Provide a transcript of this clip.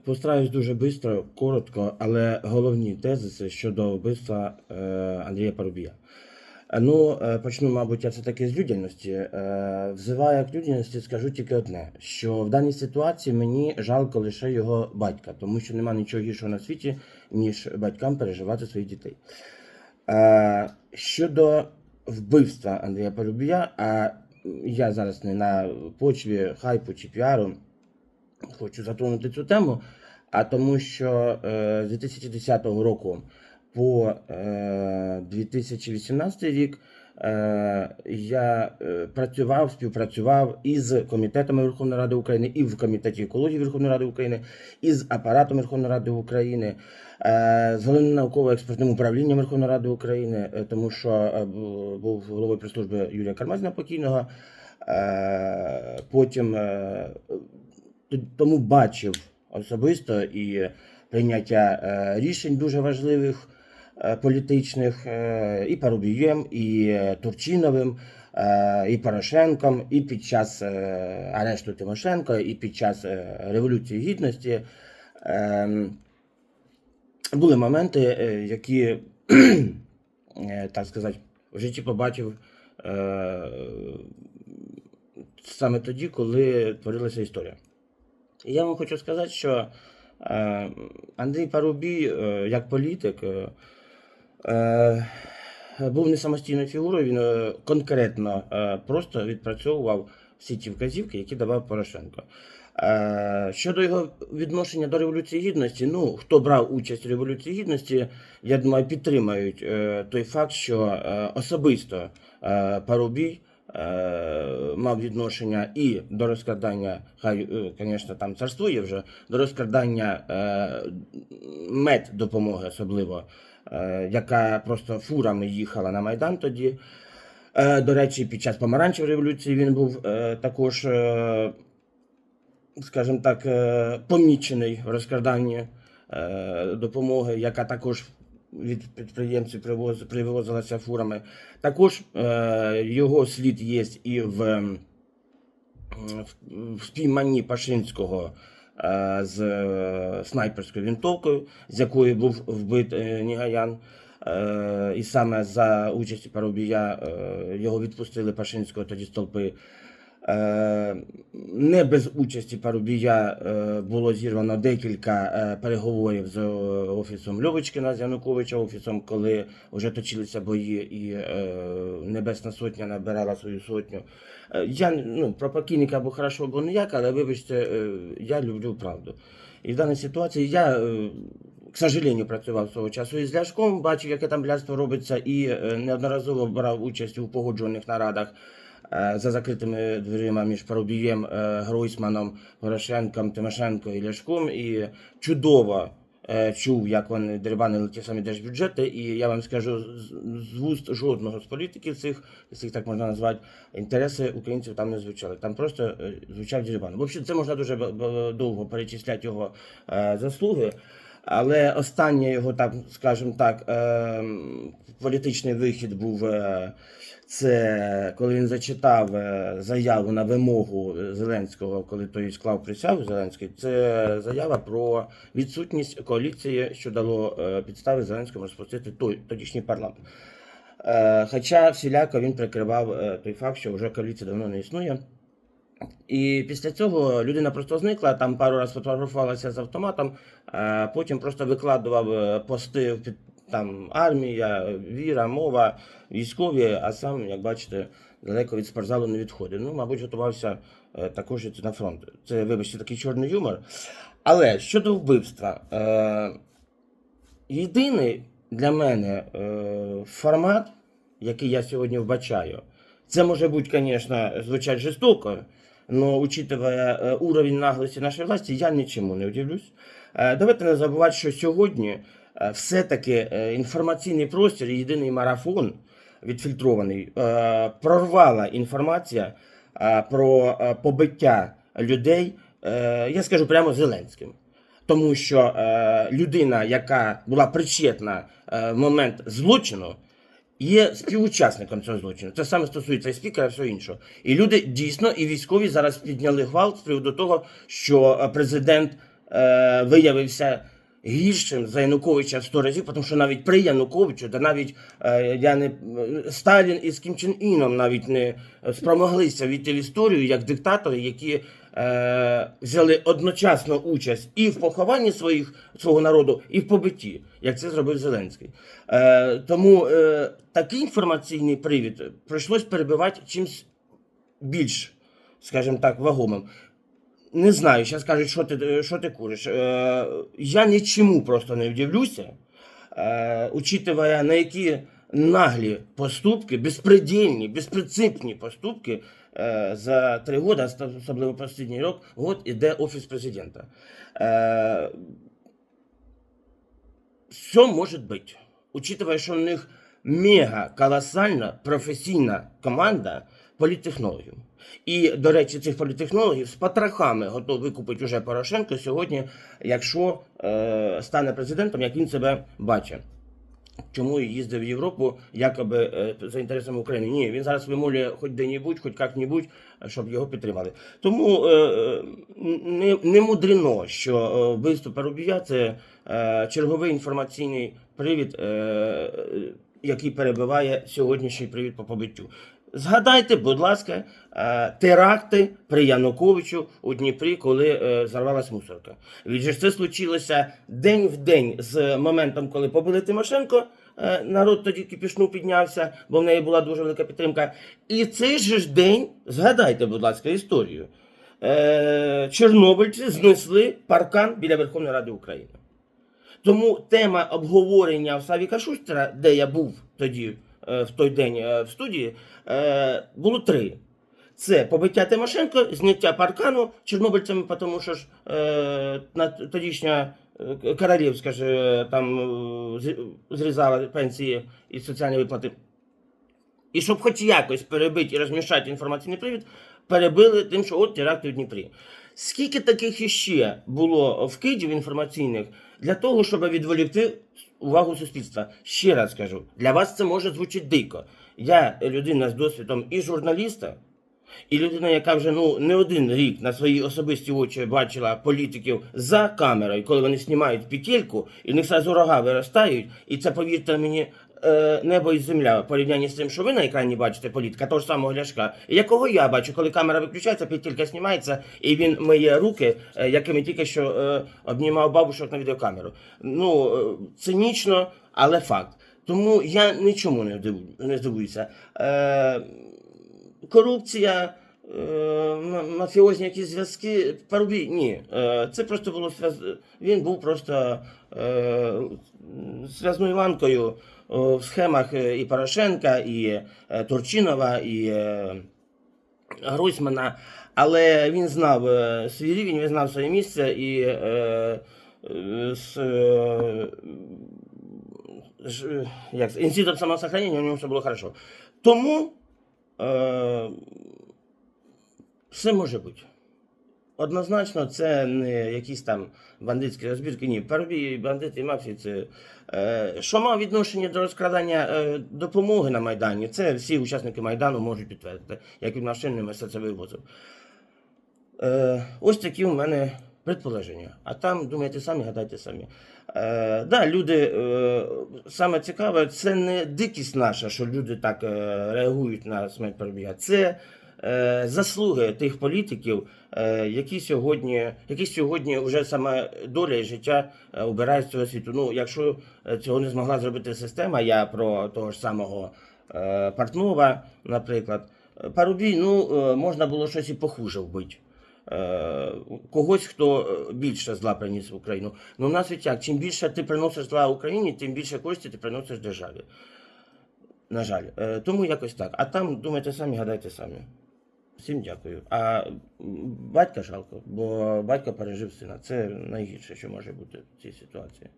Постараюсь дуже швидко, коротко, але головні тезиси щодо вбивства е, Андрія Парубія. Е, Ну, е, почну, мабуть, я все-таки з людяності. Взиваю як людяності, скажу тільки одне: що в даній ситуації мені жалко лише його батька, тому що нема нічого гіршого на світі, ніж батькам переживати своїх дітей. Щодо вбивства Андрія Парубія, а я зараз не на почві хайпу чи піару хочу затронути цю тему, а тому, що е, з 2010 року по е, 2018 рік е, я е, працював, співпрацював із комітетами Верховної Ради України, і в комітеті екології Верховної Ради України, і з апаратом Верховної Ради України, е, з головним науково-експертним управлінням Верховної Ради України, е, тому що е, був головою прес-служби Юрія Кармазіна покійного. Е, Потім е, тому бачив особисто і прийняття е, рішень дуже важливих е, політичних е, і Парубієм, і Турчиновим, і Порошенком, і під час арешту Тимошенко, і під час Революції Гідності. Ем, Були моменти, які, так сказати, в житті побачив саме тоді, коли творилася історія. Я вам хочу сказати, що е, Андрій Парубій, е, як політик, е, був не самостійною фігурою, він конкретно просто відпрацьовував всі ті вказівки, які давав Порошенко. Щодо його відношення до Революції Гідності, ну, хто брав участь у Революції Гідності, я думаю, підтримають той факт, що особисто Парубій мав відношення і до розкрадання, хай, звісно, там царство є вже, до розкрадання е, меддопомоги особливо, е, яка просто фурами їхала на Майдан тоді. Е, До речі, під час помаранчевої революції він був е, також, е, скажімо так, е, помічений в розкраданні е, допомоги, яка також від підприємців привоз, привозилася фурами. Також е, його слід є і в, в- спійманні Пашинського е, з е, снайперською винтовкою, з якої був вбит е, Нігаян. Е, і саме за участі Парубія е, його відпустили Пашинського тоді з. Е, Не без участі Парубія е, було зірвано декілька е, переговорів з офісом Льовочкина з Януковича, офісом, коли вже точилися бої, і Небесна Сотня набирала свою сотню. Я ну, про покійника або хорошо, або ніяк, але вибачте, я люблю правду. І в даній ситуації я, к сожалению, працював свого часу із Ляшком, бачив, яке там блядство робиться, і неодноразово брав участь у погоджувальних нарадах за закритими дверима між Парубієм, е, Гройсманом, Порошенком, Тимошенко і Ляшком. І чудово е, чув, як вони дерибанили ті самі держбюджети. І я вам скажу, з- вуст жодного з політиків цих, їх так можна назвати, інтереси українців там не звучали. Там просто е, звучав дерибан. В общем, це можна дуже довго перечисляти його е, заслуги. Але останній його, так скажімо так, е, політичний вихід був е, це коли він зачитав е, заяву на вимогу Зеленського, коли той склав присягу Зеленський. Це заява про відсутність коаліції, що дало підстави Зеленському розпустити той тодішній парламент. Хоча всіляко він прикривав той факт, що вже коаліція давно не існує. І після цього людина просто зникла, там пару разів фотографувалася з автоматом, а потім просто викладував е, пости там армія, віра, мова, військові, а сам, як бачите, далеко від спортзалу не відходив. Ну, мабуть, готувався е, також на фронт. Це, вибачте, такий чорний юмор. Але щодо вбивства, е, єдиний для мене формат, який я сьогодні вбачаю, це може бути, звісно, звучать жорстоко, но учитывая е, уровень наглості нашої власті, я нічому не удивлюсь. Е, Давайте не забувати, що сьогодні е, все-таки інформаційний простір, єдиний марафон відфільтрований, прорвала інформація про побиття людей, я скажу прямо Зеленським. Тому що е, людина, яка була причетна е, в момент злочину, є співучасником цього злочину. Це саме стосується і спікера, і всього іншого. І люди дійсно, і військові зараз підняли гвалт з приводу того, що е, президент е, виявився гіршим за Януковича в 100 разів, тому що навіть при Януковичу, та навіть е, я не Сталін із Кім Чен Іном навіть не спромоглися війти в історію як диктатори, які е, взяли одночасно участь і в похованні своїх свого народу, і в побитті, як це зробив Зеленський. Е, тому е, такий інформаційний привід прийшлось перебивати чимось більш, скажімо так, вагомим. Не знаю, зараз кажуть, що ти, що ти куриш. Е, я нічому просто не вдивлюся, е, учитывая на які наглі поступки, безпредельні, безпринципні поступки е, за три роки, особливо останній рік, год іде Офіс президента. Е, все може бути. Учитывая, що в них мега колосальна професійна команда політтехнологів. І, до речі, цих політтехнологів з потрохами готов викупити уже Порошенко сьогодні, якщо е, стане президентом, як він себе бачить. Чому їздив в Європу, якоби е, за інтересами України? Ні, він зараз вимолює хоч де-небудь, хоч як-небудь, щоб його підтримали. Тому е, е, не, не мудрено, що виступ Рубія це черговий інформаційний привід, який перебиває сьогоднішній привід по побиттю. Згадайте, будь ласка, е, теракти при Януковичу у Дніпрі, коли е, зарвалась мусорка. Відже це случилося день в день з моментом, коли побили Тимошенко. е, Народ тоді кипішну піднявся, бо в неї була дуже велика підтримка. І цей же ж день, згадайте, будь ласка, історію. Чорнобильці знесли паркан біля Верховної Ради України. Тому тема обговорення в Савіка Шустера, де я був тоді в той день е, в студії, е, було три. Це побиття Тимошенко, зняття паркану чорнобильцями, тому що ж е, тодішня е, королівська ж е, там е, зрізала пенсії і соціальні виплати. І щоб хоч якось перебити і розмішати інформаційний привід, перебили тим, що от теракти в Дніпрі. Скільки таких іще було вкидів інформаційних для того, щоб відволікти увагу суспільства? Ще раз кажу, для вас це може звучить дико. Я людина з досвідом і журналіста, і людина, яка вже ну не один рік на свої особисті очі бачила політиків за камерою, коли вони знімають петельку, і в них зразу рога виростають, і це, повірте мені, е, небо і земля в порівнянні з тим, що ви на екрані бачите політика, того ж самого ляшка, якого я бачу, коли камера виключається, петелька знімається, і він миє руки, е, якими тільки що е, обнімав бабушок на відеокамеру. Ну, е, цинічно, але факт. Тому я нічому не диву- здивуюся. Е, корупція, мафіозні якісь зв'язки. Парубій, ні. Е, це просто було зв'яз... Він був просто е, зв'язною ланкою е, в схемах е, і Порошенка, і е, Турчинова, і е, Гройсмана. Але він знав е, свій рівень, він знав своє місце і е, е, з, е, як, інститут самосохранення у нього все було хорошо. Тому е, все може бути. Однозначно, це не якісь там бандитські розбірки. Ні, парубії, бандити мафії це. Е, що мав відношення до розкрадання е, допомоги на Майдані, це всі учасники Майдану можуть підтвердити, як він машинами все це вивозив. Е, ось такі у мене предположення. А там думайте самі, гадайте самі. Е, да, люди, е, саме цікаве, це не дикість наша, що люди так е, реагують на смерть Парубія. Це заслуги тих політиків, е, які сьогодні, які сьогодні вже саме доля і життя е, обирають з цього світу. Ну, якщо е, цього не змогла зробити система, я про того ж самого е, Портнова, наприклад. Парубій, ну, е, можна було щось і похуже вбити. Е, когось, хто е, більше зла приніс в Україну. Ну, у нас ведь як, чим більше ти приносиш зла Україні, тим більше користі ти приносиш державі. На жаль. Е, тому якось так. А там думайте самі, гадайте самі. Всім дякую. А батька жалко, бо батько пережив сина. Це найгірше, що може бути в цій ситуації.